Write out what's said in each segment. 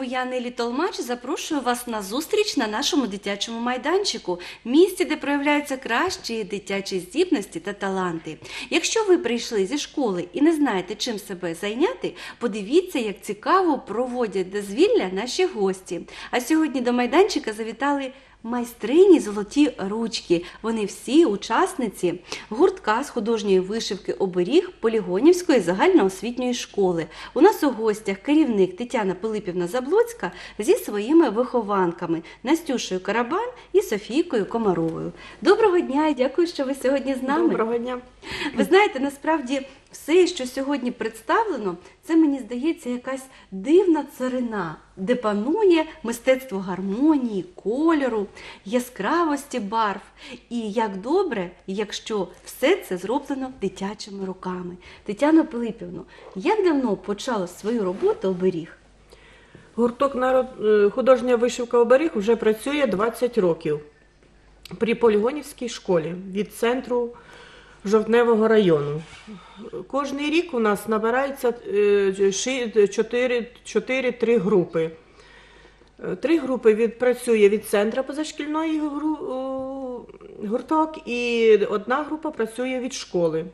Знову я Нелі Толмач. Запрошую вас на зустріч на нашому дитячому майданчику, місці, де проявляються кращі дитячі здібності та таланти. Якщо ви прийшли зі школи і не знаєте, чим себе зайняти, подивіться, як цікаво проводять дозвілля наші гості. А сьогодні до майданчика завітали. Майстрині золоті ручки. Вони всі учасниці гуртка з художньої вишивки оберіг Полігонівської загальноосвітньої школи. У нас у гостях керівник Тетяна Пилипівна Заблоцька зі своїми вихованками Настюшею Карабан і Софійкою Комаровою. Доброго дня і дякую, що ви сьогодні з нами. Доброго дня. Ви знаєте, насправді все, що сьогодні представлено, це мені здається якась дивна царина, де панує мистецтво гармонії, кольору, яскравості барв. І як добре, якщо все це зроблено дитячими руками. Тетяна Пилипівна, як давно почала свою роботу оберіг? Гурток народ... е, художня вишивка оберіг вже працює 20 років при Полігонівській школі від центру Жовтневого району. Кожний рік у нас набирається 4-3 групи. Е, Три групи відпрацює від центру позашкільної гурток, і одна група працює від школи.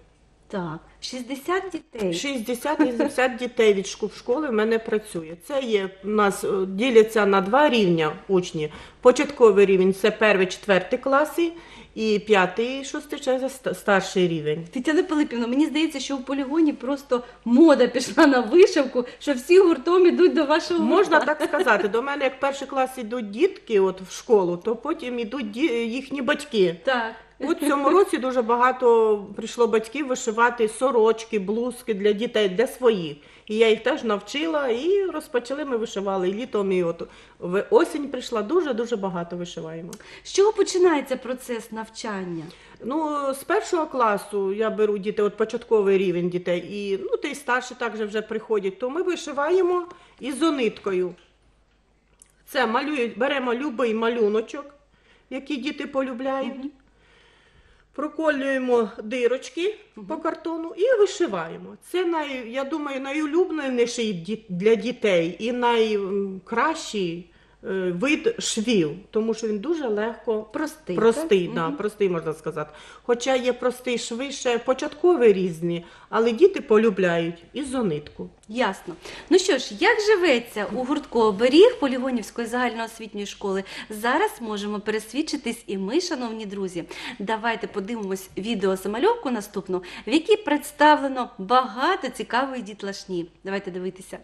Так, 60 дітей. 60-80 дітей від школи в мене працює. Це є у нас е, діляться на два рівня учні. Початковий рівень це перший, четвертий класи, і п'ятий, шостий це старший рівень. Тетяна Пилипівна, мені здається, що в полігоні просто мода пішла на вишивку, що всі гуртом ідуть до вашого Можна гуртка. так сказати. До мене як перший клас йдуть дітки, от в школу, то потім йдуть ді- їхні батьки. Так. В цьому році дуже багато прийшло батьків вишивати сорочки, блузки для дітей, для своїх. І я їх теж навчила і розпочали ми вишивали. І літом, і от осінь прийшла, дуже-дуже багато вишиваємо. З чого починається процес навчання? Ну, з першого класу я беру дітей, от початковий рівень дітей, і ну, та й старші також вже приходять, то ми вишиваємо ізониткою. Це малюють, беремо любий малюночок, який діти полюбляють. Проколюємо дирочки по картону і вишиваємо. Це най, я думаю, найулюбленіший для дітей і найкращий вид швів, тому що він дуже легко Простий. Простий, так? да, Мгм. простий можна сказати. Хоча є простий шви, ще початкові різні, але діти полюбляють ізонитку. Ясно. Ну що ж, як живеться у гуртку оберіг Полігонівської загальноосвітньої школи? Зараз можемо пересвідчитись і ми, шановні друзі. Давайте подивимось відеозамальовку наступну, в якій представлено багато цікавої дітлашні. Давайте дивитися.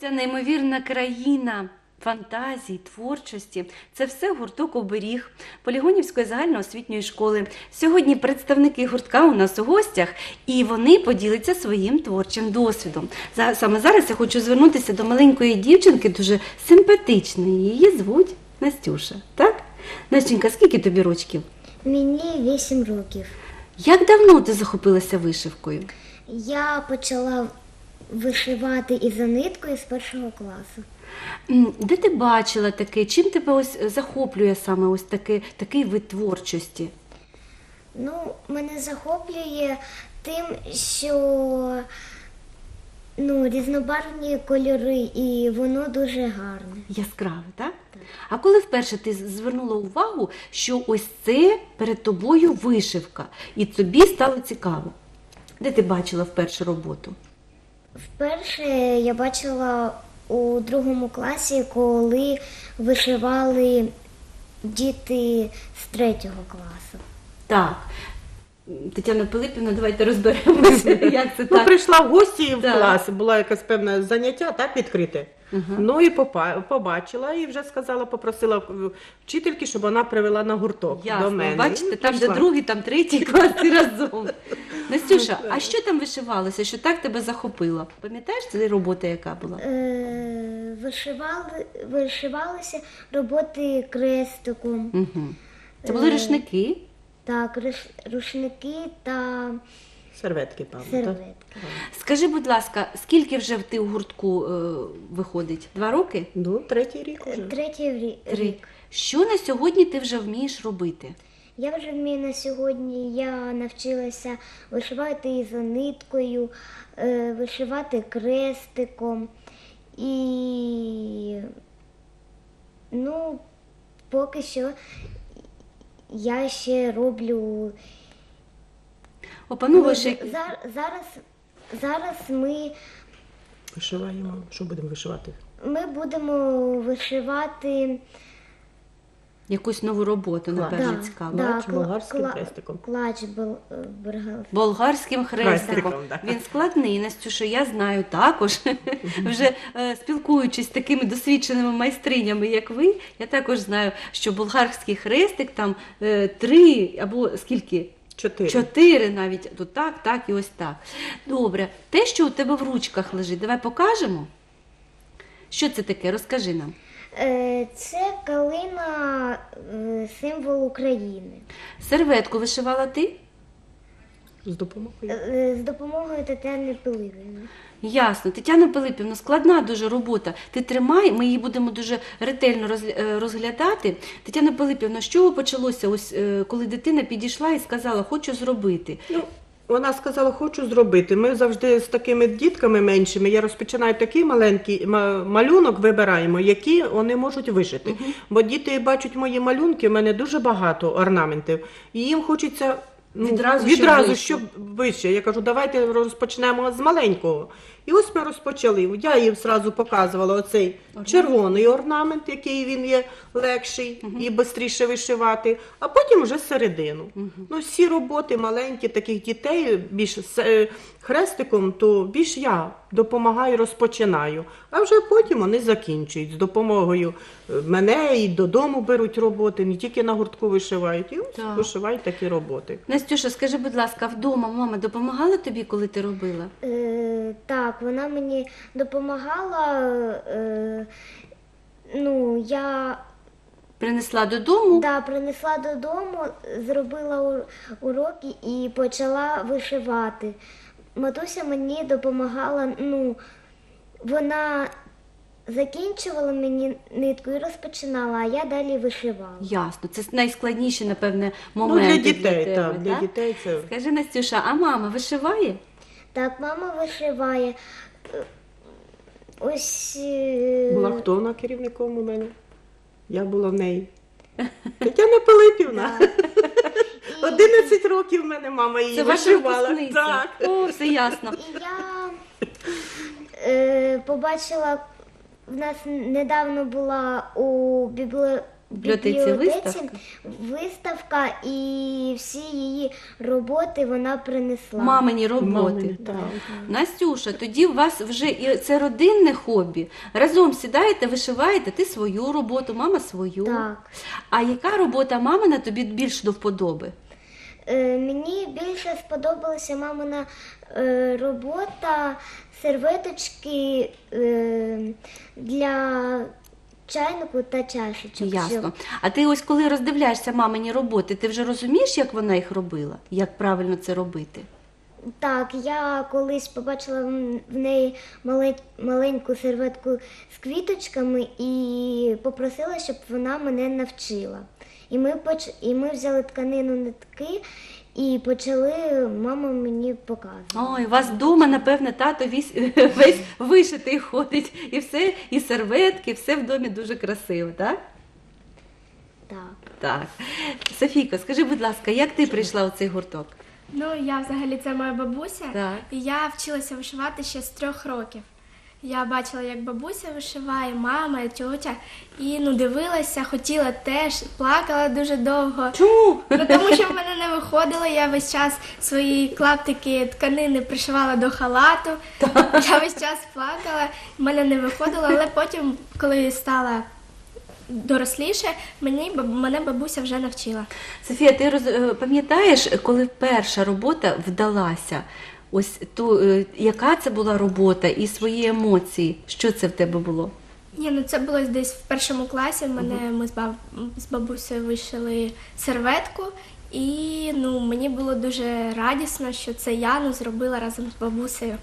Ця неймовірна країна фантазії, творчості. Це все гурток оберіг Полігонівської загальноосвітньої школи. Сьогодні представники гуртка у нас у гостях, і вони поділяться своїм творчим досвідом. Саме зараз я хочу звернутися до маленької дівчинки, дуже симпатичної. Її звуть Настюша. Так? Настюнька, скільки тобі рочків? Мені 8 років. Як давно ти захопилася вишивкою? Я почала вишивати із ниткою з першого класу. Де ти бачила таке? Чим тебе ось захоплює саме ось таке, такий вид творчості? Ну, мене захоплює тим, що ну, різнобарвні кольори, і воно дуже гарне. Яскраве, так? А коли вперше ти звернула увагу, що ось це перед тобою вишивка, і тобі стало цікаво? Де ти бачила вперше роботу? Вперше я бачила у другому класі, коли вишивали діти з третього класу. Так. Тетяна Пилипівна, давайте розберемося, як це Ну, прийшла в гості в Так. клас, було якесь певне заняття, так, відкрите. Ну і попа- побачила і вже сказала, попросила вчительки, щоб вона привела на гурток до Ясно, мене. бачите, І там, де прийшла. другий, там третій клас і разом. Настюша, а що там вишивалося, що так тебе захопило? Пам'ятаєш це робота, яка була? Е, вишивали, вишивалися роботи крестиком. Угу. Це були Е, рушники. Так, рушники та Серветки, певно. так? серветки. Скажи, будь ласка, скільки вже ти у гуртку е, виходить? Два роки? Ну, третій рік уже. Третій рі- Три. рік. Що на сьогодні ти вже вмієш робити? Я вже вмію на сьогодні. Я навчилася вишивати із ниткою, е, вишивати крестиком. І ну, поки що я ще роблю. Опановуєш як... зар- зараз, зараз ми, Вишиваємо. Що будемо вишивати? ми будемо вишивати. Якусь нову роботу, напевно, Да, цікаво. да, Клач болгарським кла- хрестиком. Клач бол- е, бергал- Болгарським хрестиком. Хрестиком, да. Він складний, Настюшо, я знаю також. Вже е, спілкуючись з такими досвідченими майстринями, як ви, я також знаю, що болгарський хрестик там е, три або скільки? Чотири. Чотири навіть тут так, так і ось так. Добре, те, що у тебе в ручках лежить, давай покажемо. Що це таке? Розкажи нам. Е, Це калина, е, символ України. Серветку вишивала ти? З допомогою. Е, З допомогою Тетяни Пилипівни. Ясно, Тетяна Пилипівна, складна дуже робота. Ти тримай, ми її будемо дуже ретельно розглядати. Тетяна Пилипівна, з чого почалося, ось коли дитина підійшла і сказала, хочу зробити. Ну, вона сказала, хочу зробити. Ми завжди з такими дітками меншими, я розпочинаю такий маленький малюнок, вибираємо, які вони можуть вишити. Бо діти бачать мої малюнки, в мене дуже багато орнаментів, і їм хочеться. Ну, Відразу, відразу щоб вище. Я кажу, давайте розпочнемо з маленького. І ось ми розпочали. Я їм зразу показувала оцей червоний орнамент, який він є легший і швидше вишивати, а потім вже середину. Ну, всі роботи маленькі таких дітей, більш з е, хрестиком, то більш я допомагаю, розпочинаю. А вже потім вони закінчують з допомогою е, мене і додому беруть роботи, не тільки на гуртку вишивають. І Так. вишивають такі роботи. Настюша, скажи, будь ласка, вдома мама допомагала тобі, коли ти робила? Е, Так, вона мені допомагала. е, Ну, я Принесла додому? да, принесла додому, зробила уроки і почала вишивати. Матуся мені допомагала, ну, вона закінчувала мені нитку і розпочинала, а я далі вишивала. Ясно, це найскладніші, напевне, Ну, для дітей, тебе, так, для дітей це. Скажи, Настюша, а мама вишиває? Так, мама вишиває. Ось. е, Була хто на керівником у мене? Я була в неї. Тетяна Пилипівна. І- 11 років в мене мама її Це ваша вишивала. випускниця? Так. О, все ясно. І я е, побачила, в нас недавно була у біблі... бібліотеці виставка? виставка і всі її роботи вона принесла. Мамині роботи. Мамині, так. Настюша, тоді у вас вже і це родинне хобі. Разом сідаєте, вишиваєте, ти свою роботу, мама свою. Так. А яка робота мамина тобі більш до вподоби? Е, мені більше сподобалася мамина е, робота, серветочки е, для чайнику та чашечок. Ясно. А ти ось коли роздивляєшся мамині роботи, ти вже розумієш, як вона їх робила? Як правильно це робити? Так, я колись побачила в- неї мале- маленьку серветку з квіточками і попросила, щоб вона мене навчила. І ми, поч... і ми взяли тканину нитки і почали мама мені показувати. Ой, у вас вдома, напевне, тато весь, весь вишитий ходить, і все, і серветки, все в домі дуже красиво, так? Так. Так. Софійко, скажи, будь ласка, як ти прийшла у цей гурток? Ну, я взагалі це моя бабуся, Так. і я вчилася вишивати ще з трьох років. Я бачила, як бабуся вишиває, мама, тьотя, і ну дивилася, хотіла теж, плакала дуже довго. Чому? Ну, тому що в мене не виходило, я весь час свої клаптики тканини пришивала до халату. Я весь час плакала, в мене не виходило, але потім, коли стала доросліше, мені баб- мене бабуся вже навчила. Софія, ти роз... е, пам'ятаєш, коли перша робота вдалася? Ось ту, е, яка це була робота і свої емоції? Що це в тебе було? Ні, ну це було десь в першому класі. Мене ми з баб з бабусею вишили серветку, і ну мені було дуже радісно, що це я ну, зробила разом з бабусею.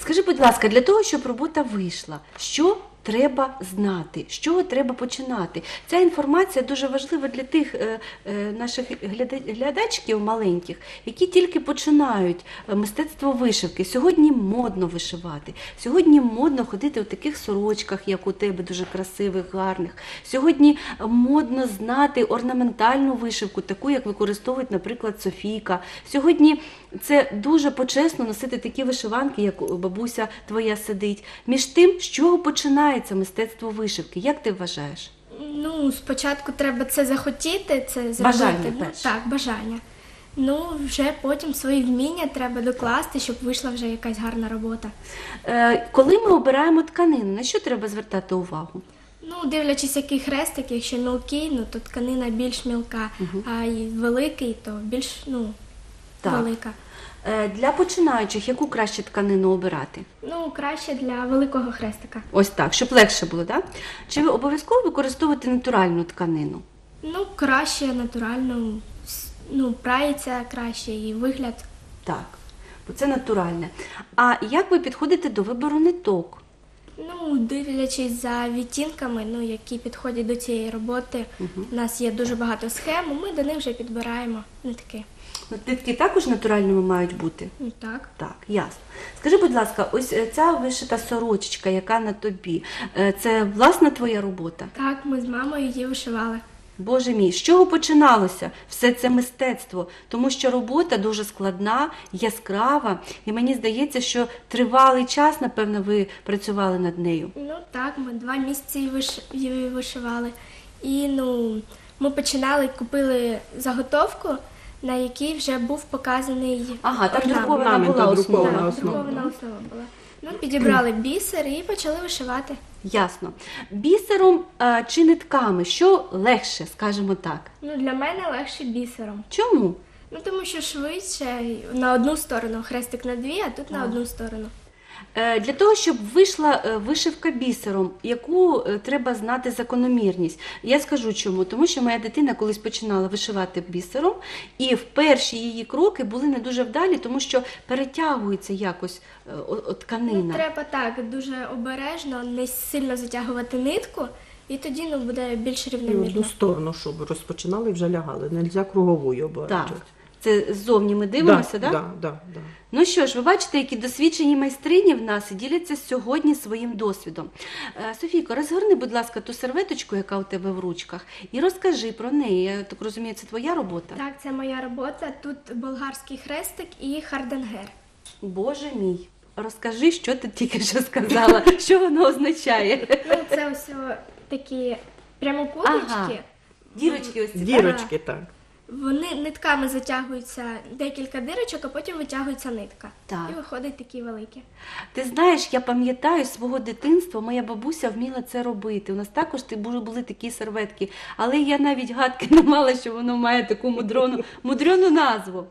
Скажи, будь ласка, для того, щоб робота вийшла, що треба знати, з чого треба починати? Ця інформація дуже важлива для тих е, е, наших гляда- глядачків маленьких, які тільки починають е, мистецтво вишивки. Сьогодні модно вишивати, сьогодні модно ходити у таких сорочках, як у тебе, дуже красивих, гарних. Сьогодні модно знати орнаментальну вишивку, таку, як використовують, наприклад, Софійка. Сьогодні це дуже почесно носити такі вишиванки, як бабуся твоя сидить. Між тим, з чого починається мистецтво вишивки? Як ти вважаєш? Ну, спочатку треба це захотіти, це зробити. Бажання ну, перше. так, бажання. Ну, вже потім свої вміння треба докласти, щоб вийшла вже якась гарна робота. Е, коли ми обираємо тканину, на що треба звертати увагу? Ну, дивлячись, який хрестик, якщо мілкий, ну то тканина більш мілка, а й великий, то більш ну, Так. велика. Е, для починаючих яку краще тканину обирати? Ну, краще для великого хрестика. Ось так, щоб легше було, так? Чи ви обов'язково використовувати натуральну тканину? Ну, краще натурально, с- ну, прається краще і вигляд. Так, бо це натуральне. А як ви підходите до вибору ниток? Ну, дивлячись за відтінками, ну, які підходять до цієї роботи. У нас є дуже багато схем, ми до них вже підбираємо нитки. Ну, Нитки також натуральними мають бути? Ну так. Так, ясно. Скажи, будь ласка, ось е, ця вишита сорочечка, яка на тобі, е, це власна твоя робота? Так, ми з мамою її вишивали. Боже мій, з чого починалося все це мистецтво? Тому що робота дуже складна, яскрава, і мені здається, що тривалий час, напевно, ви працювали над нею. Ну так, ми два місяці її виш- її вишивали. І ну, ми починали, купили заготовку, на якій вже був показаний. Ага, там друкована була основа. Основа. друкована основа була. Ну, підібрали бісер і почали вишивати. Ясно. Бісером а, чи нитками, що легше, скажімо так. Ну, для мене легше бісером. Чому? Ну, тому що швидше на одну сторону, хрестик на дві, а тут на одну сторону. Е, Для того, щоб вийшла е, вишивка бісером, яку е, треба знати закономірність. Я скажу чому. Тому що моя дитина колись починала вишивати бісером, і в перші її кроки були не дуже вдалі, тому що перетягується якось о- Ну, треба так, дуже обережно, не сильно затягувати нитку, і тоді ну, буде більш І одну сторону, щоб розпочинали і вже лягали. Нельзя круговою Так. обирати. Це ззовні ми дивимося, да, так? да, да, да. Ну що ж, ви бачите, які досвідчені майстрині в нас і діляться сьогодні своїм досвідом. Е, Софійко, розгорни, будь ласка, ту серветочку, яка у тебе в ручках, і розкажи про неї. Я так розумію, це твоя робота. Так, це моя робота. Тут болгарський хрестик і харденгер. Боже мій. Розкажи, що ти тільки що сказала, що воно означає. Ну, це ось такі прямокутнички. Ага. Дірочки ось ці. так? Так. Вони нитками затягуються декілька дирочок, а потім витягується нитка. Так. І виходить такі великі. Ти знаєш, я пам'ятаю свого дитинства, моя бабуся вміла це робити. У нас також були, такі серветки, але я навіть гадки не мала, що воно має таку мудрону, мудрону назву.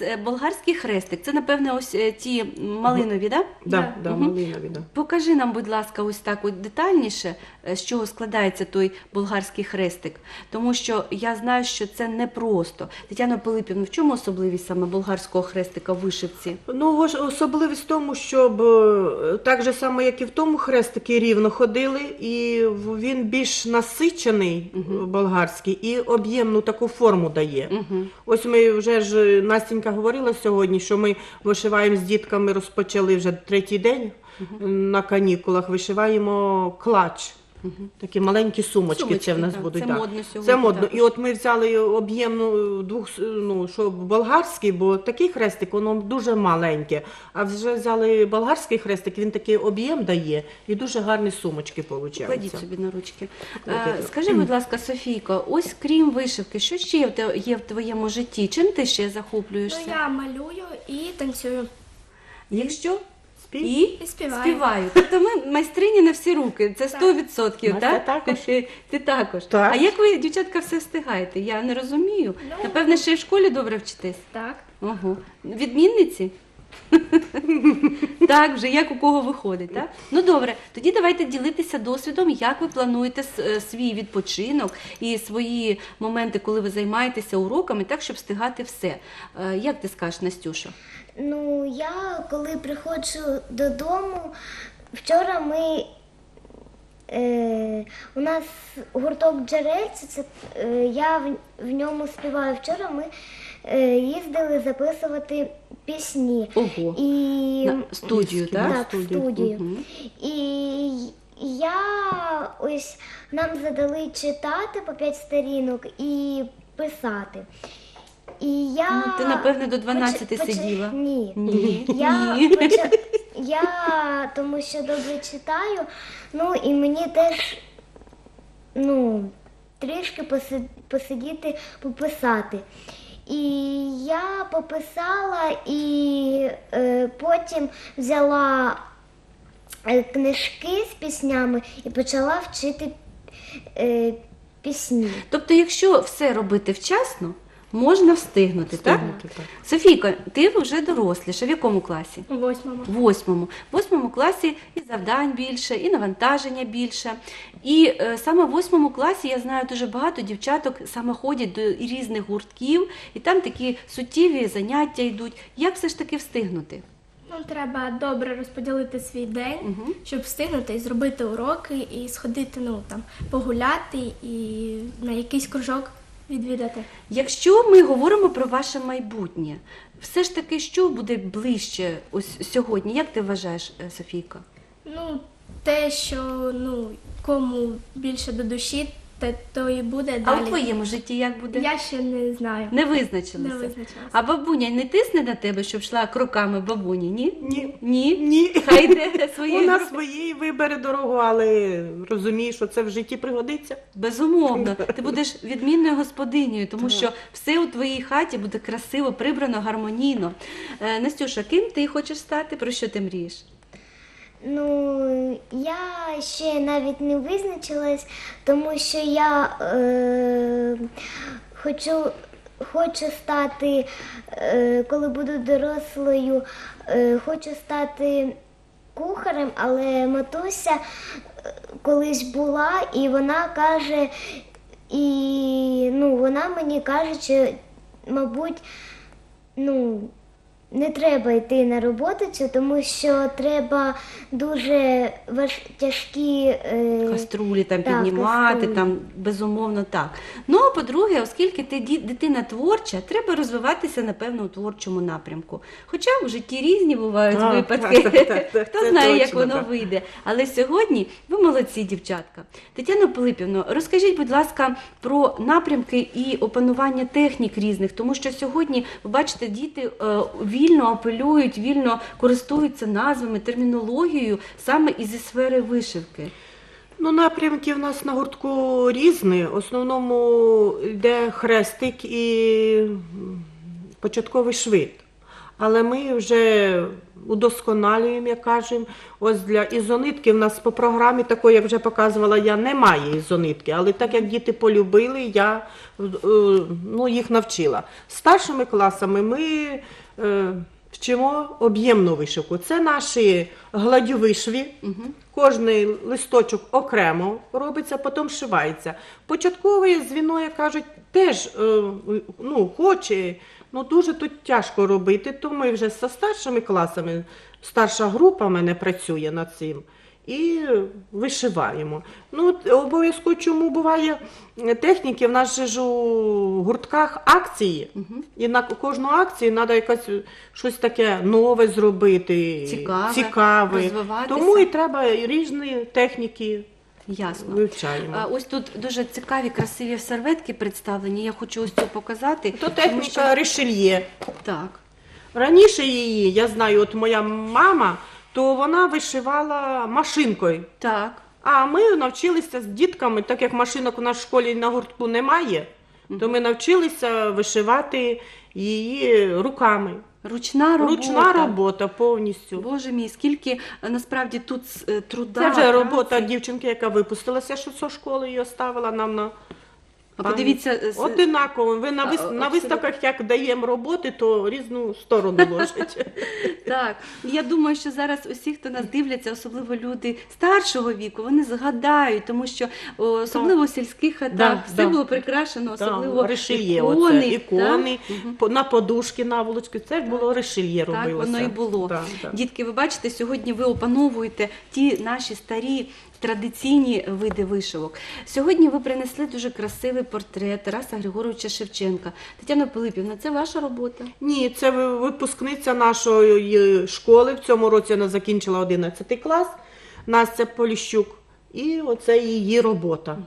Е, Болгарський хрестик. Це, напевне, ось е, ті малинові, да? Да, Да. да, Мгм. малинові, да. Покажи нам, будь ласка, ось так от детальніше, е, з чого складається той болгарський хрестик. Тому що я знаю, що це непросто. Тетяна Пилипівна, в чому особливість саме болгарського хрестика в вишивці? Ну, особливість в тому, щоб е, так же само, як і в тому хрестики рівно ходили, і він більш насичений е, болгарський і об'ємну таку форму дає. Угу. Ось ми вже ж е, Настенька говорила сьогодні, що ми вишиваємо з дітками, розпочали вже третій день на канікулах. Вишиваємо клач. Такі маленькі сумочки, Сумочки, це в нас так. будуть. Це так. модно сьогодні, Це модно. також. І от ми взяли об'ємну е, двох, ну, що болгарський, бо такий хрестик, воно дуже маленьке. А вже взяли болгарський хрестик, він такий об'єм дає і дуже гарні сумочки Кладіть собі на ручки. Е, Скажи, будь ласка, Софійко, ось крім вишивки, що ще є в те- є в твоєму житті? Чим ти ще Ну, я малюю і танцюю. Якщо? І, І співаю. співаю. Тобто ми майстрині на всі руки, це 100%, Настя так? також. Ти, ти також. Так. А як ви, дівчатка, все встигаєте? Я не розумію. Ну. Напевне, ще й в школі добре вчитесь. Так. Ого. Відмінниці? так, вже як у кого виходить, так? Ну добре, тоді давайте ділитися досвідом, як ви плануєте е, свій відпочинок і свої моменти, коли ви займаєтеся уроками, так, щоб встигати все. Е, Як ти скажеш, Настюша? Ну, я коли приходжу додому, вчора ми. Е, у нас гурток джерельці, це, е, я в, в ньому співаю. Вчора ми їздили записувати пісні. Ого. І, На студію, так? Так, в студію. Мгм. І я ось нам задали читати по 5 сторінок і писати. І я Ну, ти, напевне, до 12 поч- поч- сиділа. Ні. Ні. Я, Ні. поча... я тому що добре читаю, ну і мені теж ну, трішки посидіти, пописати. І я пописала і е, потім взяла е, книжки з піснями і почала вчити е, пісні. Тобто, якщо все робити вчасно, можна встигнути, так? Встигнути, так. Софійко, ти вже доросліша. В якому класі? У восьмому. В восьмому. В восьмому класі і завдань більше, і навантаження більше. І е, саме в восьмому класі я знаю дуже багато дівчаток саме ходять до різних гуртків, і там такі суттєві заняття йдуть. Як все ж таки встигнути? Ну, треба добре розподілити свій день, Мгм. щоб встигнути і зробити уроки, і сходити, ну там, погуляти і на якийсь кружок відвідати. Якщо ми говоримо про ваше майбутнє, все ж таки, що буде ближче ось сьогодні? Як ти вважаєш, е, Софійка? Ну, те, що ну, кому більше до душі, те то і буде А далі. у твоєму житті як буде? Я ще не знаю. Не визначилися. Не визначилася. А бабуня не тисне на тебе, щоб йшла кроками бабуні? Ні? Ні. Ні? Ні. Хай йде своєю Вона дорогою. своєї вибере дорогу, але розуміє, що це в житті пригодиться. Безумовно, ти будеш відмінною господинею, тому що все у твоїй хаті буде красиво, прибрано, гармонійно. Е, Настюша, ким ти хочеш стати? Про що ти мрієш? Ну, я ще навіть не визначилась, тому що я е, хочу, хочу стати, е, коли буду дорослою, е, хочу стати кухарем, але матуся е, колись була, і вона каже, і ну, вона мені каже, що, мабуть, ну, не треба йти на роботу тому що треба дуже важ... тяжкі е... Каструлі там так, піднімати, каструлі. там безумовно так. Ну а по-друге, оскільки ти дитина творча, треба розвиватися напевно у творчому напрямку. Хоча в житті різні бувають Так, випадки, так, так, так, так, хто це знає, як воно так. вийде. Але сьогодні ви молодці, дівчатка. Тетяно Пилипівно, розкажіть, будь ласка, про напрямки і опанування технік різних, тому що сьогодні ви бачите, діти е, вільно апелюють, вільно користуються назвами, термінологією саме із сфери вишивки. Ну, напрямки в нас на гуртку різні. В основному йде хрестик і початковий швид. Але ми вже удосконалюємо, як кажемо. Ось для ізонитки в нас по програмі такої, як вже показувала я, немає ізонитки. Але так як діти полюбили, я е, ну, їх навчила. Старшими класами ми вчимо об'ємну вишивку. Це наші гладьовишві. Угу. Кожний листочок окремо робиться, потім шивається. Початковий звіно, як кажуть, теж е, ну, хоче, ну дуже тут тяжко робити, то ми вже зі старшими класами, старша група в мене працює над цим. І вишиваємо. Ну, обов'язково чому буває е, техніки, в нас же ж у гуртках акції, і на кожну акцію треба якась е, щось таке нове зробити, Цікаве, цікаве. Тому і треба різні техніки Ясно. вивчаємо. А, Ось тут дуже цікаві, красиві серветки представлені. Я хочу ось цю показати. То техніка що- ришельє. Так. Раніше її, я знаю, от моя мама, то вона вишивала машинкою. Так. А ми навчилися з дітками, так як машинок у нас в школі на гуртку немає, то ми навчилися вишивати її руками. Ручна робота. Ручна робота повністю. Боже мій, скільки е, насправді тут е, труда. Це вже праці. робота дівчинки, яка випустилася, що зі школи її оставила нам на А подивіться, е, з- одинаково. Ви на, вис... А, на абсолютно. виставках як даємо роботи, то різну сторону ложить. Так, я думаю, що зараз усі, хто нас дивляться, особливо люди старшого віку, вони згадають, тому що о, особливо в сільських хатах Да, все да. було прикрашено, особливо Там решельє, ікони, оце, ікони, по- на подушки, наволочки, це ж було решельє Так, робилося. воно і було. Да, да. Дітки, ви бачите, сьогодні ви опановуєте ті наші старі традиційні види вишивок. Сьогодні ви принесли дуже красивий портрет Тараса Григоровича Шевченка. Тетяна Пилипівна, це ваша робота? Ні, це випускниця нашої школи. В цьому році вона закінчила 11 клас. Настя Поліщук. І оце її робота.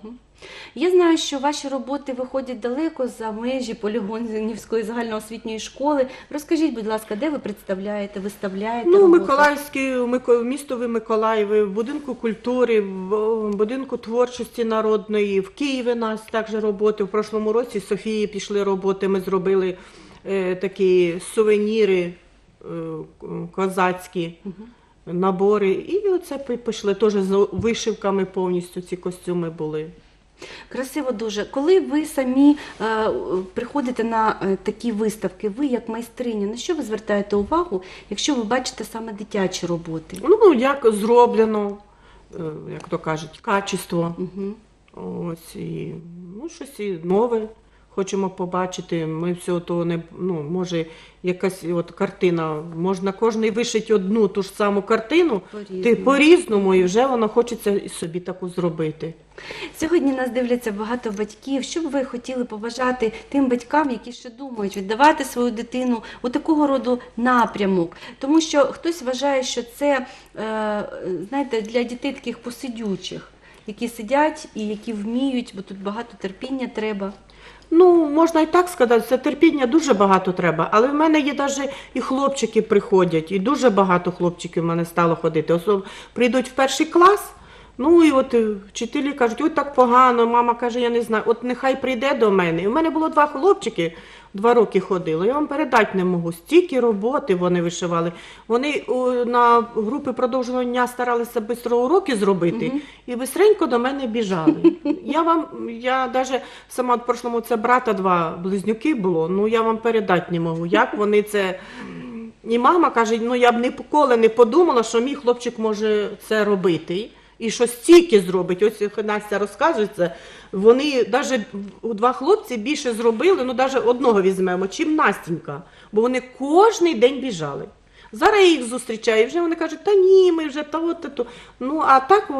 Я знаю, що ваші роботи виходять далеко за межі Полігонівської загальноосвітньої школи. Розкажіть, будь ласка, де ви представляєте, виставляєте? Ну? Миколаївський, Мико- містові Миколаєві, в будинку культури, в будинку творчості народної, в Києві у нас також роботи. В прошлому році Софії пішли роботи. Ми зробили е, такі сувеніри е, козацькі. Набори, і оце пішли теж з вишивками повністю ці костюми були. Красиво дуже. Коли ви самі е, приходите на е, такі виставки, ви як майстриня, на що ви звертаєте увагу, якщо ви бачите саме дитячі роботи? Ну, як зроблено, е, як то кажуть, качество. Угу. Ось і ну, щось і нове хочемо побачити. Ми все то не ну, може, якась от картина. Можна кожний вишить одну ту ж саму картину, По-різному. ти по-різному, і вже воно хочеться і собі таку зробити. Сьогодні нас дивляться багато батьків. Що б ви хотіли побажати тим батькам, які ще думають віддавати свою дитину у такого роду напрямок? Тому що хтось вважає, що це е, знаєте, для дітей таких посидючих, які сидять і які вміють, бо тут багато терпіння треба. Ну, можна і так сказати, це терпіння дуже багато треба. Але в мене є навіть і хлопчики приходять, і дуже багато хлопчиків в мене стало ходити. Особ... Прийдуть в перший клас. Ну і от е, вчителі кажуть, ой, так погано. Мама каже, я не знаю. От нехай прийде до мене. І в мене було два хлопчики, два роки ходили. Я вам передати не можу. Стільки роботи вони вишивали. Вони о, на групи продовженого дня старалися швидко уроки зробити і бистренько до мене біжали. Я вам, я навіть сама в прошлому це брата два близнюки було. Ну я вам передати не можу. Як вони це. І мама каже: ну я б ніколи не подумала, що мій хлопчик може це робити. І що стільки зробить. Ось Настя розкаже це. Вони навіть два хлопці більше зробили, ну навіть одного візьмемо, чим Настінька. Бо вони кожний день біжали. Зараз я їх зустрічаю, і вже вони кажуть, та ні, ми вже та от, та то. Ну а так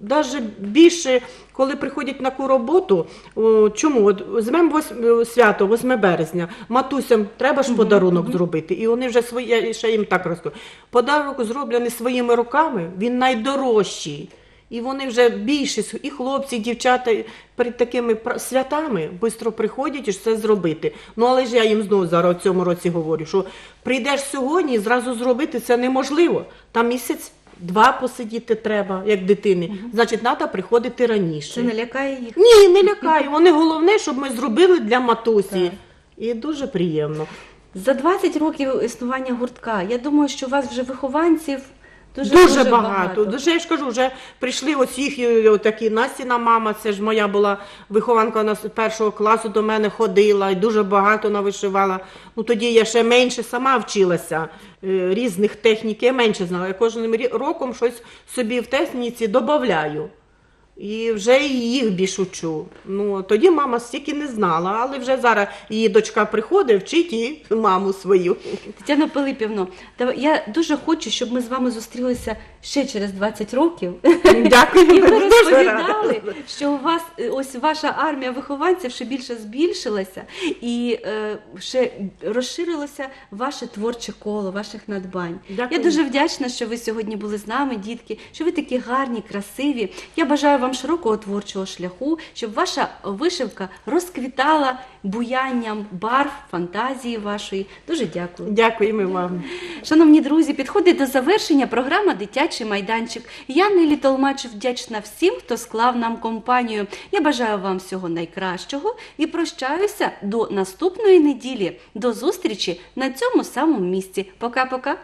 Даже більше, коли приходять на таку роботу, о, чому? От візьмемо вось- свято, 8 березня, матусям треба ж подарунок зробити. І вони вже свої, я ще їм так розкажу. Подарунок зроблений своїми руками, він найдорожчий. І вони вже більше, і хлопці, і дівчата перед такими святами швидко приходять і ж це зробити. Ну але ж я їм знову зараз в цьому році говорю, що прийдеш сьогодні і зразу зробити це неможливо. Там місяць два посидіти треба, як дитини. Значить, треба приходити раніше. Це не лякає їх. Ні, не лякає. Вони головне, щоб ми зробили для матусі. І дуже приємно. За 20 років існування гуртка, я думаю, що у вас вже вихованців дуже, Дуже, багато. Дуже я ж кажу, вже прийшли ось їх е, такі Настіна мама, це ж моя була вихованка вона з першого класу до мене ходила і дуже багато навишивала. Ну тоді я ще менше сама вчилася е, різних технік, я менше знала. Я кожним роком щось собі в техніці додаю. І вже їх більш учу. Ну тоді мама стільки не знала, але вже зараз її дочка приходить, вчить і маму свою. Тетяно Пилипівно, я дуже хочу, щоб ми з вами зустрілися ще через 20 років. Дякую. І ви розповідали, що у вас е, ось ваша армія вихованців ще більше збільшилася і е, ще розширилося ваше творче коло, ваших надбань. Дякую. Я дуже вдячна, що ви сьогодні були з нами, дітки, що ви такі гарні, красиві. Я бажаю вам широкого творчого шляху, щоб ваша вишивка розквітала буянням барв, фантазії вашої. Дуже дякую. Дякуємо вам. Шановні друзі, підходить до завершення програма Дитячий майданчик. Я Нелі Толмач вдячна всім, хто склав нам компанію. Я бажаю вам всього найкращого і прощаюся до наступної неділі. До зустрічі на цьому самому місці. Пока-пока.